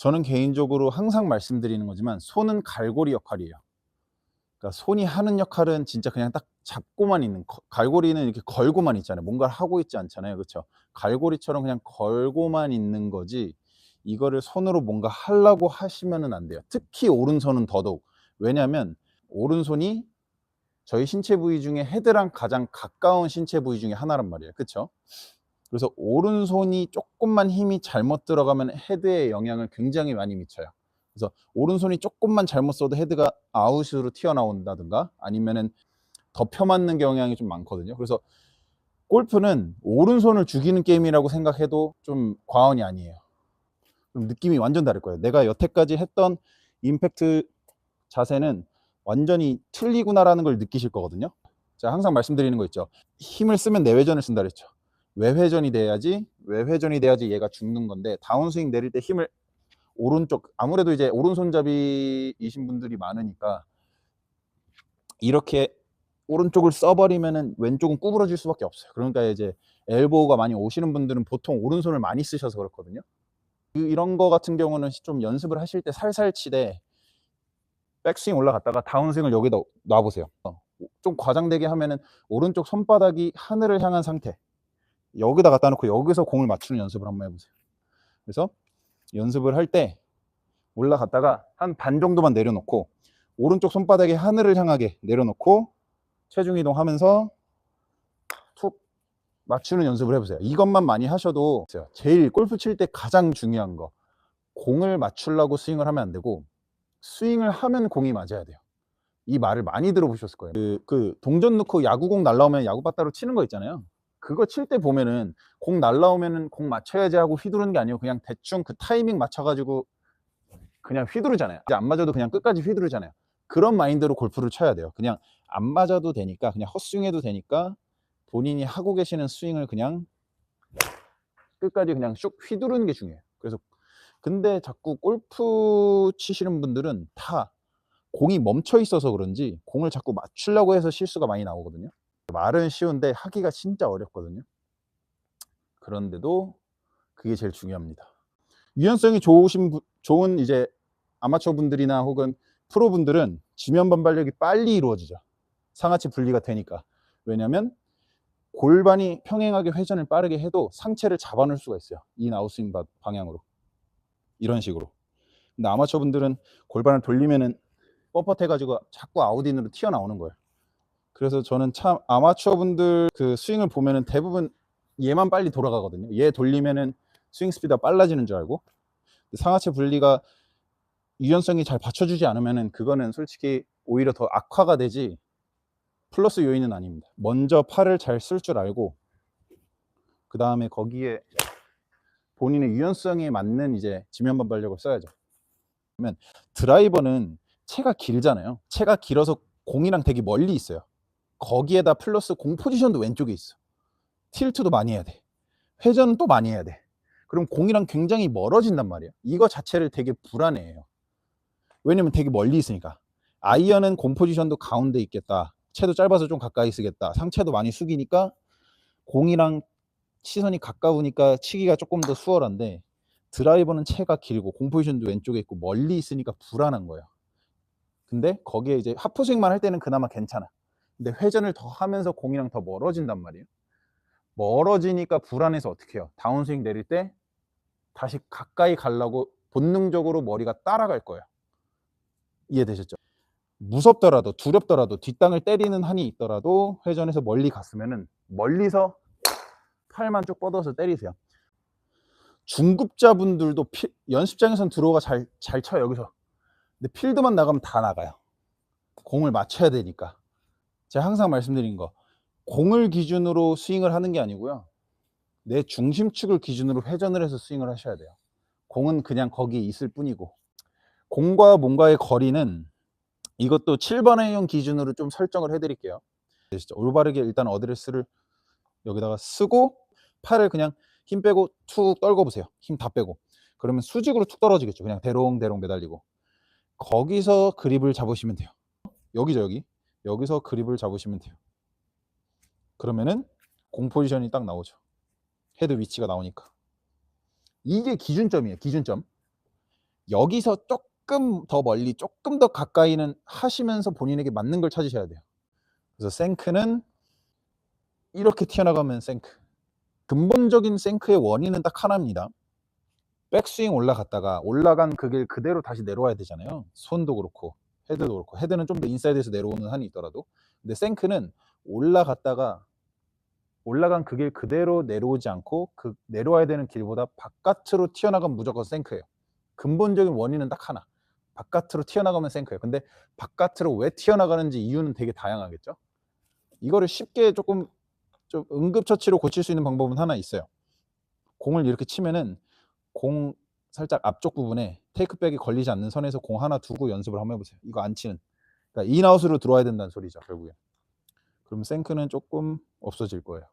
저는 개인적으로 항상 말씀드리는 거지만 손은 갈고리 역할이에요. 그러니까 손이 하는 역할은 진짜 그냥 딱 잡고만 있는 거- 갈고리는 이렇게 걸고만 있잖아요. 뭔가를 하고 있지 않잖아요. 그렇죠? 갈고리처럼 그냥 걸고만 있는 거지 이거를 손으로 뭔가 하려고 하시면은 안 돼요. 특히 오른손은 더더욱. 왜냐하면 오른손이 저희 신체 부위 중에 헤드랑 가장 가까운 신체 부위 중에 하나란 말이에요. 그렇죠? 그래서 오른손이 조금만 힘이 잘못 들어가면 헤드에 영향을 굉장히 많이 미쳐요. 그래서 오른손이 조금만 잘못 써도 헤드가 아웃으로 튀어나온다든가 아니면은 덮여 맞는 경향이 좀 많거든요. 그래서 골프는 오른손을 죽이는 게임이라고 생각해도 좀 과언이 아니에요. 좀 느낌이 완전 다를 거예요. 내가 여태까지 했던 임팩트 자세는 완전히 틀리구나라는 걸 느끼실 거거든요. 제가 항상 말씀드리는 거 있죠. 힘을 쓰면 내회전을 쓴다 그랬죠. 외회전이 돼야지 외회전이 돼야지 얘가 죽는 건데 다운스윙 내릴 때 힘을 오른쪽 아무래도 이제 오른손잡이이신 분들이 많으니까 이렇게 오른쪽을 써버리면은 왼쪽은 구부러질 수밖에 없어요. 그러니까 이제 엘보우가 많이 오시는 분들은 보통 오른손을 많이 쓰셔서 그렇거든요. 그- 이런 거 같은 경우는 좀 연습을 하실 때 살살 치되 백스윙 올라갔다가 다운스윙을 여기다 놔보세요. 어, 좀 과장되게 하면은 오른쪽 손바닥이 하늘을 향한 상태. 여기다 갖다 놓고 여기서 공을 맞추는 연습을 한번 해보세요. 그래서 연습을 할 때 올라갔다가 한 반 정도만 내려놓고 오른쪽 손바닥이 하늘을 향하게 내려놓고 체중 이동하면서 툭 맞추는 연습을 해보세요. 이것만 많이 하셔도. 제일 골프 칠 때 가장 중요한 거 공을 맞추려고 스윙을 하면 안 되고 스윙을 하면 공이 맞아야 돼요. 이 말을 많이 들어보셨을 거예요. 그, 그 동전 넣고 야구공 날라오면 야구바따로 치는 거 있잖아요. 그거 칠 때 보면은 공 날라오면은 공 맞춰야지 하고 휘두르는 게 아니고 그냥 대충 그 타이밍 맞춰가지고 그냥 휘두르잖아요. 이제 안 맞아도 그냥 끝까지 휘두르잖아요. 그런 마인드로 골프를 쳐야 돼요. 그냥 안 맞아도 되니까 그냥 헛스윙해도 되니까 본인이 하고 계시는 스윙을 그냥 끝까지 그냥 쑥 휘두르는 게 중요해요. 그래서 근데 자꾸 골프 치시는 분들은 다 공이 멈춰 있어서 그런지 공을 자꾸 맞추려고 해서 실수가 많이 나오거든요. 말은 쉬운데 하기가 진짜 어렵거든요. 그런데도 그게 제일 중요합니다. 유연성이 좋으신 분- 좋은 이제 아마추어 분들이나 혹은 프로 분들은 지면 반발력이 빨리 이루어지죠. 상하체 분리가 되니까. 왜냐하면 골반이 평행하게 회전을 빠르게 해도 상체를 잡아놓을 수가 있어요. 인 아웃스윙 바- 방향으로. 이런 식으로. 근데 아마추어 분들은 골반을 돌리면은 뻣뻣해가지고 자꾸 아웃인으로 튀어나오는 거예요. 그래서 저는 참 아마추어 분들 그 스윙을 보면은 대부분 얘만 빨리 돌아가거든요. 얘 돌리면은 스윙 스피드가 빨라지는 줄 알고 상하체 분리가 유연성이 잘 받쳐주지 않으면은 그거는 솔직히 오히려 더 악화가 되지 플러스 요인은 아닙니다. 먼저 팔을 잘 쓸 줄 알고 그 다음에 거기에 본인의 유연성에 맞는 이제 지면 반발력을 써야죠. 그러면 드라이버는 채가 길잖아요. 채가 길어서 공이랑 되게 멀리 있어요. 거기에다 플러스 공 포지션도 왼쪽에 있어. 틸트도 많이 해야 돼. 회전은 또 많이 해야 돼. 그럼 공이랑 굉장히 멀어진단 말이에요. 이거 자체를 되게 불안해해요. 왜냐면 되게 멀리 있으니까. 아이언은 공 포지션도 가운데 있겠다. 채도 짧아서 좀 가까이 쓰겠다. 상체도 많이 숙이니까 공이랑 시선이 가까우니까 치기가 조금 더 수월한데 드라이버는 채가 길고 공 포지션도 왼쪽에 있고 멀리 있으니까 불안한 거예요. 근데 거기에 이제 하프스윙만 할 때는 그나마 괜찮아. 근데 회전을 더 하면서 공이랑 더 멀어진단 말이에요. 멀어지니까 불안해서 어떻게 해요? 다운스윙 내릴 때 다시 가까이 가려고 본능적으로 머리가 따라갈 거예요. 이해되셨죠? 무섭더라도 두렵더라도 뒷땅을 때리는 한이 있더라도 회전에서 멀리 갔으면은 멀리서 팔만 쭉 뻗어서 때리세요. 중급자분들도 피- 연습장에선 들어가 잘, 잘 쳐요, 여기서. 근데 필드만 나가면 다 나가요. 공을 맞춰야 되니까. 제가 항상 말씀드린 거. 공을 기준으로 스윙을 하는 게 아니고요. 내 중심축을 기준으로 회전을 해서 스윙을 하셔야 돼요. 공은 그냥 거기 있을 뿐이고. 공과 뭔가의 거리는 이것도 7번의 형 기준으로 좀 설정을 해드릴게요. 올바르게 일단 어드레스를 여기다가 쓰고 팔을 그냥 힘 빼고 툭 떨궈 보세요. 힘 다 빼고. 그러면 수직으로 툭 떨어지겠죠. 그냥 대롱대롱 매달리고. 거기서 그립을 잡으시면 돼요. 여기죠, 여기. 여기서 그립을 잡으시면 돼요. 그러면은 공 포지션이 딱 나오죠. 헤드 위치가 나오니까. 이게 기준점이에요, 기준점. 여기서 조금 더 멀리 조금 더 가까이는 하시면서 본인에게 맞는 걸 찾으셔야 돼요. 그래서 생크는 이렇게 튀어나가면 생크. 근본적인 생크의 원인은 딱 하나입니다. 백스윙 올라갔다가 올라간 그 길 그대로 다시 내려와야 되잖아요. 손도 그렇고 헤드도 그렇고 헤드는 좀 더 인사이드에서 내려오는 한이 있더라도 근데 생크는 올라갔다가 올라간 그 길 그대로 내려오지 않고 그 내려와야 되는 길보다 바깥으로 튀어나가면 무조건 생크예요. 근본적인 원인은 딱 하나. 바깥으로 튀어나가면 생크예요. 근데 바깥으로 왜 튀어나가는지 이유는 되게 다양하겠죠. 이거를 쉽게 조금 좀 응급처치로 고칠 수 있는 방법은 하나 있어요. 공을 이렇게 치면은 공 살짝 앞쪽 부분에 테이크백이 걸리지 않는 선에서 공 하나 두고 연습을 한번 해보세요. 이거 안 치는. 그러니까 인아웃으로 들어와야 된다는 소리죠, 결국에. 그럼 생크는 조금 없어질 거예요.